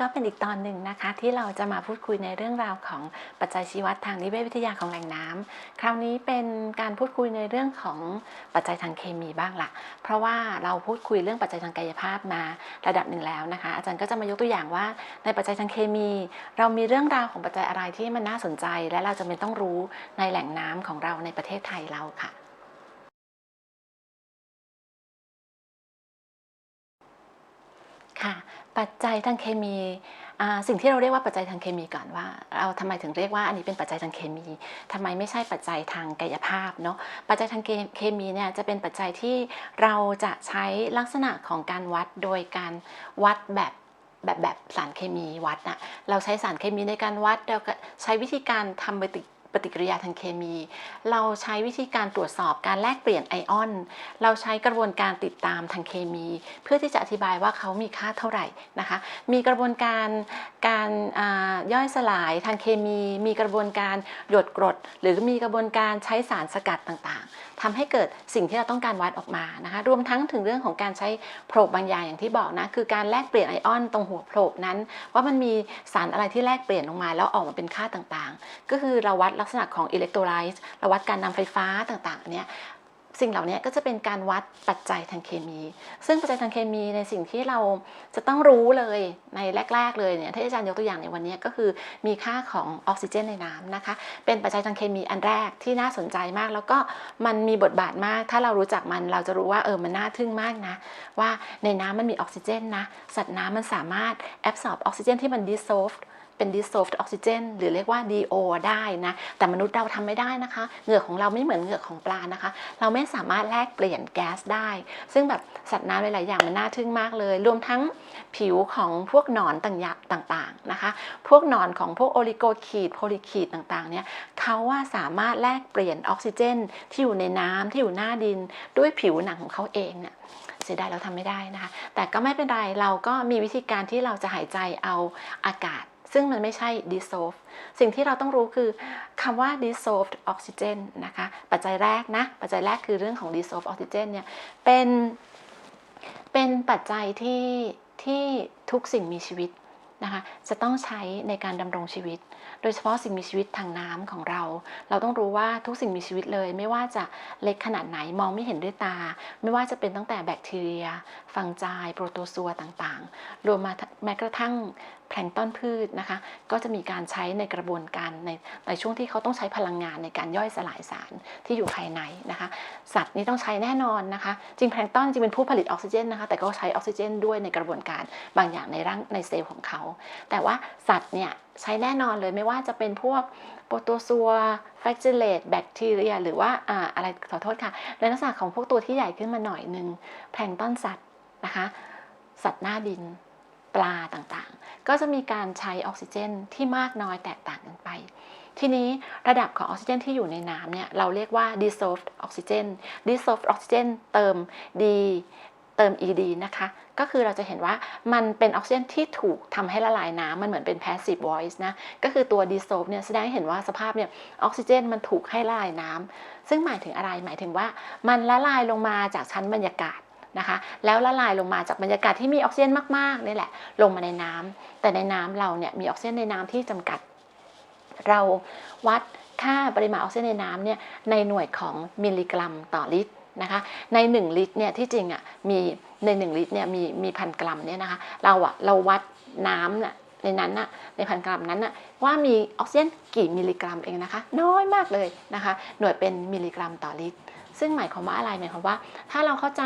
ก็เป็นอีกตอนหนึ่งนะคะ ที่เราจะมาพูดคุยในเรื่องราวของปัจจัยชีวัดทางนิเวศวิทยาของแหล่งน้ำคราวนี้เป็นการพูดคุยในเรื่องของปัจจัยทางเคมีบ้างละเพราะว่าเราพูดคุยเรื่องปัจจัยทางกายภาพมาระดับหนึ่งแล้วนะคะ อาจารย์ก็จะมายกตัวอย่างว่า ในปัจจัยทางเคมี เรามีเรื่องราวของปัจจัยอะไรที่มันน่าสนใจ และเราจะเป็นต้องรู้ในแหล่งน้ำของเราในประเทศไทยเราค่ะ ค่ะ ปัจจัยทางเคมีสิ่งที่เราเรียกว่าปัจจัยทางเคมีก่อนว่า เราทำไมถึงเรียกว่าอันนี้เป็นปัจจัยทางเคมีทำไมไม่ใช่ปัจจัยทางกายภาพเนาะปัจจัยทางเคมีเนี่ยจะเป็นปัจจัยที่เราจะใช้ลักษณะของการวัดโดยการวัดแบบแบบแบบสารเคมีวัดอะเราใช้สารเคมีในการวัดเราใช้วิธีการทำปฏิ ปฏิกิริยาทางเคมี เราใช้วิธีการตรวจสอบการแลกเปลี่ยนไอออน เราใช้กระบวนการติดตามทางเคมี เพื่อที่จะอธิบายว่าเขามีค่าเท่าไหร่นะคะ มีกระบวนการการย่อยสลายทางเคมี มีกระบวนการหยดกรด หรือมีกระบวนการใช้สารสกัดต่างๆทำให้เกิดสิ่งที่เราต้องการวัดออกมานะคะ รวมทั้งถึงเรื่องของการใช้โพรบบางอย่างอย่างที่บอกนะ คือการแลกเปลี่ยนไอออนตรงหัวโพรบนั้น ว่ามันมีสารอะไรที่แลกเปลี่ยนลงมา แล้วออกมาเป็นค่าต่างๆ ก็คือเราวัดลักษณะของอิเล็กโทรไลซ์เราวัดการนำไฟฟ้าต่างๆเนี่ยสิ่งเหล่านี้ก็จะเป็นการวัดปัจจัยทางเคมี ซึ่งปัจจัยทางเคมีในสิ่งที่เราจะต้องรู้เลยในแรก ๆ เลยเนี่ยที่อาจารย์ยกตัวอย่างในวันนี้ก็คือมีค่าของออกซิเจนในน้ำนะคะ เป็นปัจจัยทางเคมีอันแรกที่น่าสนใจมาก แล้วก็มันมีบทบาทมาก ถ้าเรารู้จักมันเราจะรู้ว่าเออมันน่าทึ่งมากนะ ว่าในน้ำมันมีออกซิเจนนะ สัตว์น้ำมันสามารถแอบสอบออกซิเจนที่มัน dissolved เป็น dissolved oxygen หรือเรียกว่า DO ได้นะ แต่มนุษย์เราทำไม่ได้นะคะ เหงือกของเราไม่เหมือนเหงือกของปลานะคะ เราไม่สามารถแลกเปลี่ยนแก๊สได้ ซึ่งแบบสัตว์น้ำหลาย ๆ อย่างมันน่าทึ่งมากเลย รวมทั้งผิวของพวกหนอนต่าง ๆ นะคะ พวกหนอนของพวกโอลิโกคีดโพลิคีดต่าง ๆ เนี่ยเขาว่าสามารถแลกเปลี่ยนออกซิเจน ที่อยู่ในน้ำที่อยู่หน้าดินด้วยผิวหนังของเขาเองเนี่ยเสียดายเราทำไม่ได้นะคะ แต่ก็ไม่เป็นไร เราก็มีวิธีการที่เราจะหายใจเอาอากาศ ซึ่งมันไม่ใช่ dissolve สิ่งที่เราต้องรู้คือคำว่า dissolved oxygen นะคะ ปัจจัยแรกนะ ปัจจัยแรกคือเรื่องของ dissolved oxygen เนี่ย เป็น เป็นปัจจัยที่ที่ทุกสิ่งมีชีวิต นะคะจะต้องใช้ในการดำรงชีวิต โดยเฉพาะสิ่งมีชีวิตทางน้ำของเรา เราต้องรู้ว่าทุกสิ่งมีชีวิตเลย ไม่ว่าจะเล็กขนาดไหนมองไม่เห็นด้วยตา ไม่ว่าจะเป็นตั้งแต่แบคทีเรีย ฟังจายโปรโตซัวต่างๆ รวมมาแม้กระทั่งแพลงต้นพืชนะคะ ก็จะมีการใช้ในกระบวนการในในช่วงที่เขาต้องใช้พลังงานในการย่อยสลายสารที่อยู่ภายในนะคะ สัตว์นี่ต้องใช้แน่นอนนะคะ จริงแพลงต้นจริงเป็นผู้ผลิตออกซิเจนนะคะ แต่ก็ใช้ออกซิเจนด้วยในกระบวนการบางอย่างในร่างในเซลล์ของเขาแต่ว่าสัตว์เนี่ยใช้แน่นอนเลยไม่ว่าจะเป็นพวกโปรโตซัวแฟกซิเลตแบคทีเรีย หรือว่าอ่าอะไรขอโทษค่ะในลักษณะของพวกตัวที่ใหญ่ขึ้นมาหน่อยหนึ่งแพลงก์ต้นสัตว์นะคะ สัตว์หน้าดินปลาต่างๆ ก็จะมีการใช้ออกซิเจนที่มากน้อยแตกต่างกันไปทีนี้ระดับของออกซิเจนที่อยู่ในน้ำเนี่ยเราเรียกว่า dissolved oxygen dissolved oxygen เติม D เติม ed นะคะ ก็คือเราจะเห็นว่ามันเป็นออกซิเจนที่ถูกทำให้ละลายน้ำมันเหมือนเป็น passive voice นะ ก็คือตัว dissolve เนี่ยแสดงให้เห็นว่าสภาพเนี่ยออกซิเจนมันถูกให้ละลายน้ำซึ่งหมายถึงอะไรหมายถึงว่ามันละลายลงมาจากชั้นบรรยากาศนะคะแล้วละลายลงมาจากบรรยากาศที่มีออกซิเจนมากๆนี่แหละ ลงมาในน้ำแต่ในน้ำเราเนี่ยมีออกซิเจนในน้ำที่จำกัด เราวัดค่าปริมาณออกซิเจนในน้ำเนี่ยในหน่วยของมิลลิกรัมต่อลิตร นะคะใน 1 ลิตรเนี่ยที่จริงอะมีใน 1 ลิตรเนี่ยมีมีพันกรัมเนี่ยนะคะเราอะเราวัดน้ำน่ะในนั้นน่ะในพันกรัมนั้นน่ะว่ามีออกซิเจนกี่มิลลิกรัมเองนะคะ น้อยมากเลยนะคะ หน่วยเป็นมิลลิกรัมต่อลิตร ซึ่งหมายความว่าอะไรหมายความว่า ถ้าเราเข้าใจ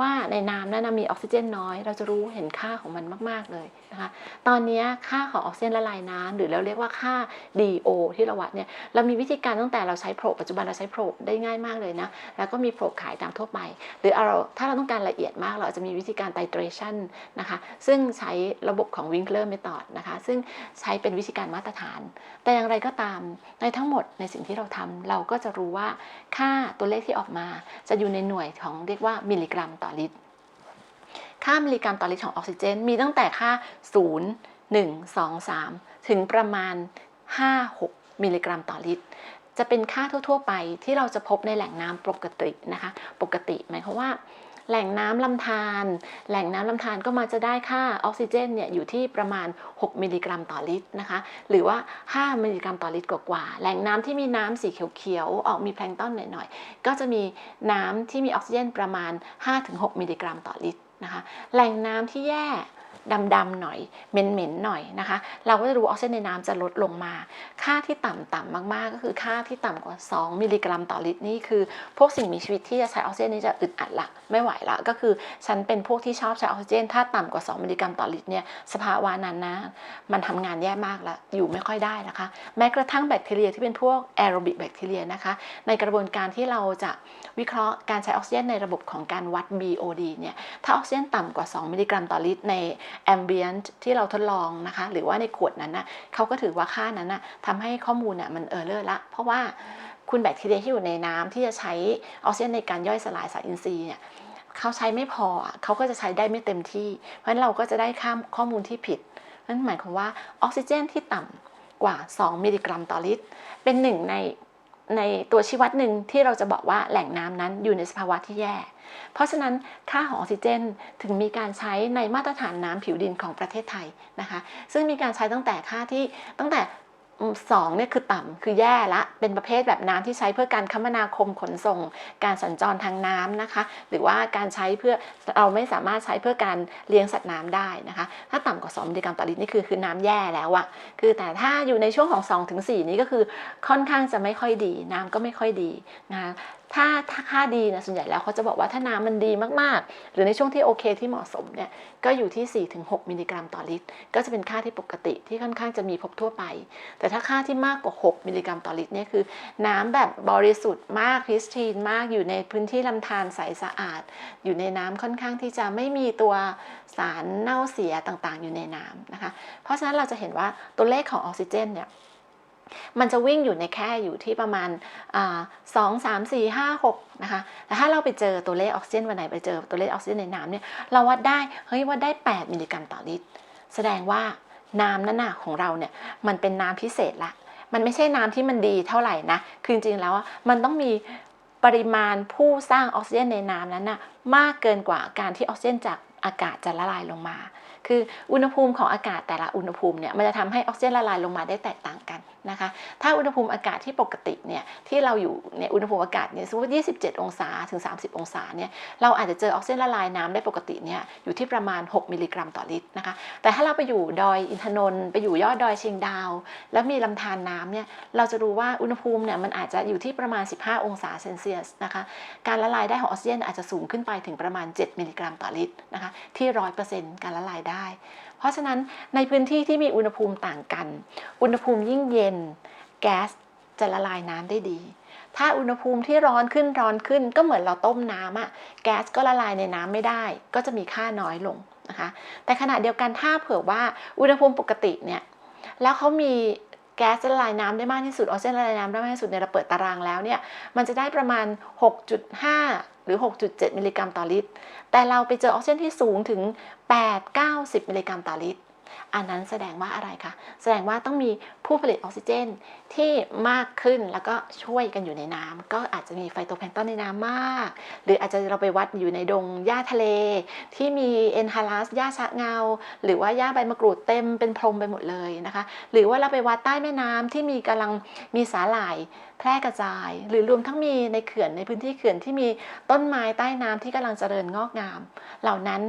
ว่าในน้ำนั้นมีออกซิเจนน้อย เราจะรู้เห็นค่าของมันมาก ๆเลยนะคะตอนนี้ค่าของออกซิเจนละลายน้ำหรือเราเรียกว่าค่า DO ที่เราวัดเนี่ยเรามีวิธีการตั้งแต่เราใช้โพรปัจจุบันเราใช้โพรได้ง่ายมากเลยนะแล้วก็มีโพรขายตามทั่วไป หรือเราถ้าเราต้องการละเอียดมาก เราจะมีวิธีการ titration นะคะซึ่งใช้ระบบของ Winkler method นะคะซึ่งใช้เป็นวิธีการมาตรฐาน แต่อย่างไรก็ตามในทั้งหมดในสิ่งที่เราทำเราก็จะรู้ว่าค่าตัวเลขที่ออกมา จะอยู่ในหน่วยของเรียกว่ามิลลิกรัมต่อลิตร ค่ามิลลิกรัมต่อลิตรของออกซิเจน มีตั้งแต่ค่า 0 1 2 3 ถึงประมาณ 5 6 มิลลิกรัมต่อลิตร จะเป็นค่าทั่ว ๆ ไปที่เราจะพบในแหล่งน้ำปกตินะคะ ปกติหมายความว่า แหล่งน้ำลำธารแหล่งน้ำลำธารก็มาจะได้ค่าออกซิเจนเนี่ยอยู่ที่ประมาณ 6 มิลลิกรัมต่อลิตรนะคะ หรือว่า 5 มิลลิกรัมต่อลิตรกว่าๆแหล่งน้ำที่มีน้ำสีเขียวๆออกมีแพลงก์ต้นหน่อยๆ ก็จะมีน้ำที่มีออกซิเจนประมาณ 5-6 มิลลิกรัมต่อลิตรนะคะ แหล่งน้ำที่แย่ ดำๆหน่อยเหม็นๆหน่อยนะคะ เราก็จะรู้ออกซิเจนในน้ำจะลดลงมา ค่าที่ต่ำๆมากๆ ก็คือค่าที่ต่ำกว่า 2 มิลลิกรัมต่อลิตรนี่คือ พวกสิ่งมีชีวิตที่จะใช้ออกซิเจนนี่จะอึดอัดละไม่ไหวละก็คือฉันเป็นพวกที่ชอบใช้ออกซิเจน ถ้าต่ำกว่า 2 มิลลิกรัมต่อลิตรเนี่ยสภาวะนั้นนะมันทำงานแย่มากละอยู่ไม่ค่อยได้นะคะ แม้กระทั่งแบคทีเรียที่เป็นพวกแอโรบิกแบคทีเรียนะคะในกระบวนการที่เราจะวิเคราะห์การใช้ออกซิเจนในระบบของการวัด BOD เนี่ยถ้าออกซิเจนต่ำกว่า 2 มิลลิกรัมต่อลิตรใน ambient ที่เราทดลองนะคะ หรือว่าในขวดนั้นนะเขาก็ถือว่าค่านั้นนะทำให้ข้อมูลเนี่ยมันเออเลอร์ละ เพราะว่าคุณแบคทีเรียที่อยู่ในน้ำที่จะใช้ออกซิเจนในการย่อยสลายสารอินทรีย์เนี่ยเขาใช้ไม่พอเขาก็จะใช้ได้ไม่เต็มที่ เพราะฉะนั้นเราก็จะได้ข้ามข้อมูลที่ผิดนั่นหมายความว่าออกซิเจนที่ต่ำกว่า 2 มิลลิกรัมต่อลิตร เป็นหนึ่งใน ในตัวชี้วัดหนึ่งที่เราจะบอกว่าแหล่งน้ำนั้นอยู่ในสภาวะที่แย่ เพราะฉะนั้นค่าของออกซิเจนถึงมีการใช้ในมาตรฐานน้ำผิวดินของประเทศไทยนะคะ ซึ่งมีการใช้ตั้งแต่ค่าที่ตั้งแต่ สองเนี่ยคือต่ำคือแย่ละเป็นประเภทแบบน้ำที่ใช้เพื่อการคมนาคมขนส่ง การสัญจรทางน้ำนะคะ หรือว่าการใช้เพื่อเราไม่สามารถใช้เพื่อการเลี้ยงสัตว์น้ำได้นะคะ ถ้าต่ำกว่า2มิลลิกรัมต่อลิตรนี่คือคือน้ำแย่แล้วอะคือแต่ถ้าอยู่ในช่วงของ2ถึง4นี้ก็คือค่อนข้างจะไม่ค่อยดี น้ำก็ไม่ค่อยดีนะคะ ถ้าถ้าค่าดีนะส่วนใหญ่แล้วเขาจะบอกว่าถ้าน้ำมันดีมากๆ หรือในช่วงที่โอเคที่เหมาะสมเนี่ยก็อยู่ที่ 4-6 มิลลิกรัมต่อลิตร ก็จะเป็นค่าที่ปกติที่ค่อนข้างจะมีพบทั่วไป แต่ถ้าค่าที่มากกว่า 6 มิลลิกรัมต่อลิตรเนี่ยคือ น้ำแบบบริสุทธิ์มากคริสตีนมากอยู่ในพื้นที่ลำธารใสสะอาด อยู่ในน้ำค่อนข้างที่จะไม่มีตัวสารเน่าเสียต่างๆ อยู่ในน้ำนะคะ เพราะฉะนั้นเราจะเห็นว่าตัวเลขของออกซิเจนเนี่ย มันจะวิ่งอยู่ในแค่อยู่ที่ประมาณสองสามสี่ห้าหกนะคะแต่ถ้าเราไปเจอตัวเลขออกซิเจนวันไหนไปเจอตัวเลขออกซิเจนในน้ำเนี่ยเราวัดได้เฮ้ยวัดได้ 8 มิลลิกรัมต่อลิตร แสดงว่าน้ำนั่นน่ะของเราเนี่ยมันเป็นน้ำพิเศษละ มันไม่ใช่น้ำที่มันดีเท่าไหร่นะ คือจริงๆแล้วมันต้องมีปริมาณผู้สร้างออกซิเจนในน้ำนั้นน่ะมากเกินกว่าการที่ออกซิเจนจากอากาศจะละลายลงมา คืออุณหภูมิของอากาศแต่ละอุณหภูมิเนี่ยมันจะทำให้ออกซิเจนละลายลงมาได้แตกต่างกันนะคะ ถ้าอุณหภูมิอากาศที่ปกติเนี่ยที่เราอยู่เนี่ยอุณหภูมิอากาศเนี่ยสมมติ 27 องศาถึง 30 องศาเนี่ยเราอาจจะเจอออกซิเจนละลายน้ำได้ปกติเนี่ยอยู่ที่ประมาณ 6 มิลลิกรัมต่อลิตรนะคะ แต่ถ้าเราไปอยู่ดอยอินทนนท์ไปอยู่ยอดดอยเชียงดาว แล้วมีลำธารน้ำเนี่ยเราจะรู้ว่าอุณหภูมิเนี่ยมันอาจจะอยู่ที่ประมาณ 15 องศาเซนเซียสนะคะการละลายได้ของออกซิเจนอาจจะสูงขึ้นไปถึงประมาณ 7 มิลลิกรัมต่อลิตรนะคะที่ 100%การละลายได้เพราะฉะนั้นในพื้นที่ที่มีอุณหภูมิต่างกัน อุณหภูมิยิ่งเย็น แก๊สจะละลายน้ำได้ดี ถ้าอุณหภูมิที่ร้อนขึ้นร้อนขึ้นก็เหมือนเราต้มน้ำอะแก๊สก็ละลายในน้ำไม่ได้ ก็จะมีค่าน้อยลงนะคะแต่ขณะเดียวกันถ้าเผื่อว่าอุณหภูมิปกติเนี่ยแล้วเขามีแก๊สละลายน้ำได้มากที่สุดออกซิเจนละลายน้ำได้มากที่สุดในเราเปิดตารางแล้วเนี่ยมันจะได้ประมาณ 6.5 หรือ 6.7 มิลลิกรัมต่อลิตร แต่เราไปเจอออกซิเจนที่สูงถึง 8-90 มิลลิกรัมต่อลิตร อันนั้นแสดงว่าอะไรคะแสดงว่าต้องมีผู้ผลิตออกซิเจนที่มากขึ้นแล้วก็ช่วยกันอยู่ในน้ำก็อาจจะมีไฟโตแพลงก์ตอนในน้ำมาก หรืออาจจะเราไปวัดอยู่ในดงหญ้าทะเล ที่มีเอนฮาลัสหญ้าชะเงา หรือว่าหญ้าใบมะกรูดเต็มเป็นพรมไปหมดเลยนะคะ หรือว่าเราไปวัดใต้แม่น้ำที่มีกำลังมีสาหร่ายแพร่กระจาย หรือรวมทั้งมีในเขื่อนในพื้นที่เขื่อนที่มีต้นไม้ใต้น้ำที่กำลังเจริญงอกงาม เหล่านั้น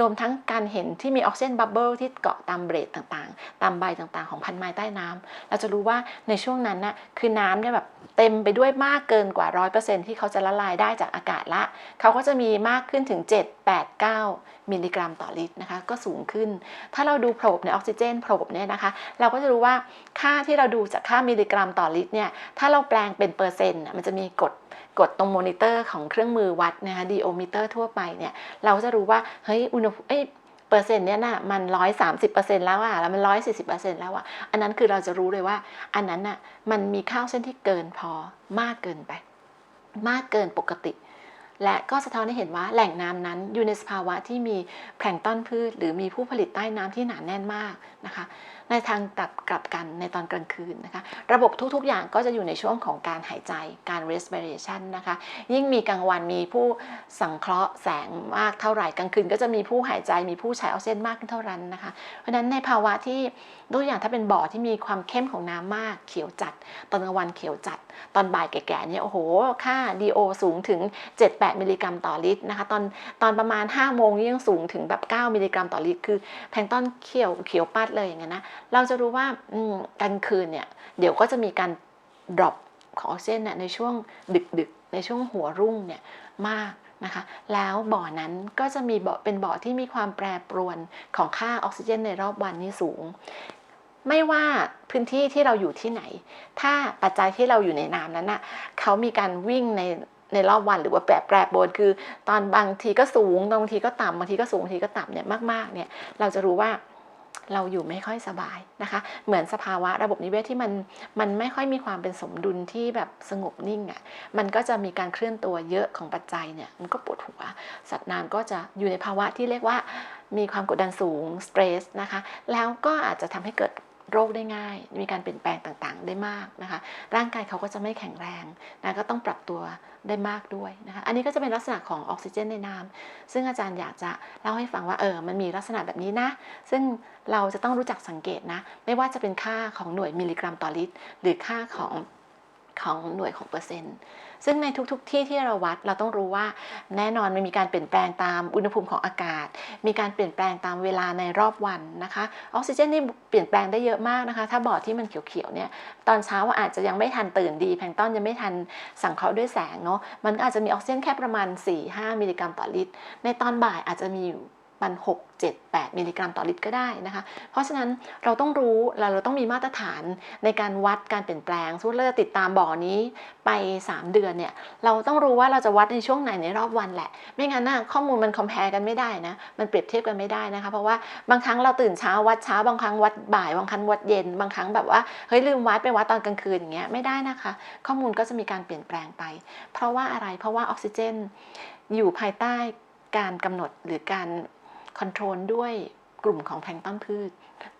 รวมทั้งการเห็นที่มีออกซิเจนบับเบิลที่เกาะตามเบรดต่างๆ ตามใบต่างๆ ของพันไม้ใต้น้ำเราจะรู้ว่าในช่วงนั้นน่ะคือน้ำเนี่ยแบบเต็มไปด้วยมากเกินกว่า 100%ที่เขาจะละลายได้จากอากาศละ เขาก็จะมีมากขึ้นถึง 7 8 9 มิลลิกรัมต่อลิตรนะคะ ก็สูงขึ้น ถ้าเราดูโพรบในออกซิเจนโพรบเนี่ยนะคะ เราก็จะรู้ว่าค่าที่เราดูจากค่ามิลลิกรัมต่อลิตรเนี่ย ถ้าเราแปลงเป็นเปอร์เซ็นต์มันจะมีกฎกดตรงมอนิเตอร์ของเครื่องมือวัดนะคะดีโอมิเตอร์ทั่วไปเนี่ยเราจะรู้ว่าเฮ้ยอุณหภูมิเอ้ยเปอร์เซ็นต์เนี่ยนะมันร้อยสามสิบเปอร์เซ็นต์แล้วอะแล้วมันร้อยสี่สิบเปอร์เซ็นต์แล้วอะอันนั้นคือเราจะรู้เลยว่า อันนั้นอะมันมีข้าวเส้นที่เกินพอมากเกินไป มากเกินปกติ และก็สะท้อนให้เห็นว่าแหล่งน้ำนั้นอยู่ในสภาวะที่มีแพลงต้นพืช หรือมีผู้ผลิตใต้น้ำที่หนาแน่นมากนะคะ ในทางกลับกลับกันในตอนกลางคืนนะคะ ระบบทุกๆอย่างก็จะอยู่ในช่วงของการหายใจการ respiration นะคะ ยิ่งมีกลางวันมีผู้สังเคราะห์แสงมากเท่าไหร่กลางคืน ก็จะมีผู้หายใจมีผู้ใช้ออกซิเจนมากขึ้นเท่านั้นนะคะ เพราะฉะนั้นในภาวะที่ตัวอย่างถ้าเป็นบ่อที่มีความเข้มของน้ำมากเขียวจัด ตอนกลางวันเขียวจัด ตอนบ่ายแก่ๆเนี่ยโอ้โห ค่า DO สูงถึง8 มิลลิกรัมต่อลิตรนะคะตอนตอนประมาณ 5 โมงนี่ยังสูงถึงแบบ 9 มิลลิกรัมต่อลิตร คือแพลงต้นเขียวเขียวปัดเลยอย่างเงี้ยนะเราจะรู้ว่ากลางคืนเนี่ยเดี๋ยวก็จะมีการ drop ของออกซิเจนเนี่ยในช่วงดึกๆ ในช่วงหัวรุ่งเนี่ยมากนะคะแล้วบ่อนั้นก็จะมีบ่อเป็นบ่อที่มีความแปรปรวนของค่าออกซิเจนในรอบวันนี่สูง ไม่ว่าพื้นที่ที่เราอยู่ที่ไหน ถ้าปัจจัยที่เราอยู่ในน้ำนั้นน่ะเขามีการวิ่งใน ในรอบวันหรือว่าแปรแปรปรวนคือ ตอนบางทีก็สูงบางทีก็ต่ำบางทีก็สูงบางทีก็ต่ำเนี่ยมากๆเนี่ยเราจะรู้ว่าเราอยู่ไม่ค่อยสบายนะคะ เหมือนสภาวะระบบนิเวศที่มันมันไม่ค่อยมีความเป็นสมดุลที่แบบสงบนิ่งอะ่ะ มันก็จะมีการเคลื่อนตัวเยอะของปัจจัยเนี่ย มันก็ปวดหัว สัตว์น้ำก็จะอยู่ในภาวะที่เรียกว่ามีความกดดันสูงสเตรสนะคะ แล้วก็อาจจะทำให้เกิด โรคได้ง่าย มีการเปลี่ยนแปลงต่างๆ ได้มากนะคะ ร่างกายเขาก็จะไม่แข็งแรงนะก็ต้องปรับตัวได้มากด้วยนะคะ อันนี้ก็จะเป็นลักษณะของออกซิเจนในน้ำซึ่งอาจารย์อยากจะเล่าให้ฟังว่าเออ มันมีลักษณะแบบนี้นะ ซึ่งเราจะต้องรู้จักสังเกตนะ ไม่ว่าจะเป็นค่าของหน่วยมิลลิกรัมต่อลิตร หรือค่าของ ของหน่วยของเปอร์เซ็นต์ ซึ่งในทุกๆที่ที่เราวัดเราต้องรู้ว่าแน่นอนมันมีการเปลี่ยนแปลงตามอุณหภูมิของอากาศ มีการเปลี่ยนแปลงตามเวลาในรอบวันนะคะออกซิเจนนี่เปลี่ยนแปลงได้เยอะมากนะคะ ถ้าบ่อที่มันเขียวๆเนี่ยตอนเช้าอาจจะยังไม่ทันตื่นดี แพลงต้อนยังไม่ทันสังเคราะห์ด้วยแสงเนาะมันก็อาจจะมีออกซิเจนแค่ประมาณ 4-5 มิลลิกรัมต่อลิตร ในตอนบ่ายอาจจะมีอยู่ มัน6 7 8 มิลลิกรัมต่อลิตรก็ได้นะคะ เพราะฉะนั้นเราต้องรู้เราเราต้องมีมาตรฐานในการวัดการเปลี่ยนแปลงสมมติเราจะติดตามบ่อนี้ไป 3 เดือนเนี่ยเราต้องรู้ว่าเราจะวัดในช่วงไหนในรอบวันแหละ ไม่งั้นนะข้อมูลมันคอมเพลกันไม่ได้นะมันเปรียบเทียบกันไม่ได้นะคะ เพราะว่าบางครั้งเราตื่นเช้าวัดเช้าบางครั้งวัดบ่ายบางครั้งวัดเย็น บางครั้งแบบว่าเฮ้ยลืมวัดไปวัดตอนกลางคืนอย่างเงี้ยไม่ได้นะคะ ข้อมูลก็จะมีการเปลี่ยนแปลงไป เพราะว่าอะไรเพราะว่าออกซิเจน อยู่ภายใต้การกำหนดหรือการ คอนโทรลด้วยกลุ่มของแพลงต้นพืช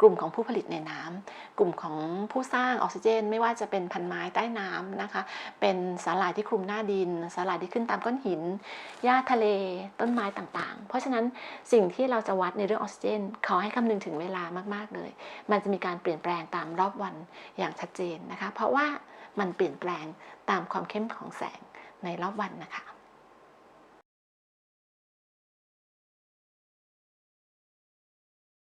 กลุ่มของผู้ผลิตในน้ำกลุ่มของผู้สร้างออกซิเจน ไม่ว่าจะเป็นพันไม้ใต้น้ำนะคะ เป็นสาหร่ายที่คลุมหน้าดิน สาหร่ายที่ขึ้นตามก้อนหิน หญ้าทะเล ต้นไม้ต่างๆ เพราะฉะนั้นสิ่งที่เราจะวัดในเรื่องออกซิเจน ขอให้คำนึงถึงเวลามากๆเลย มันจะมีการเปลี่ยนแปลงตามรอบวันอย่างชัดเจนนะคะ เพราะว่ามันเปลี่ยนแปลงตามความเข้มของแสงในรอบวันนะคะ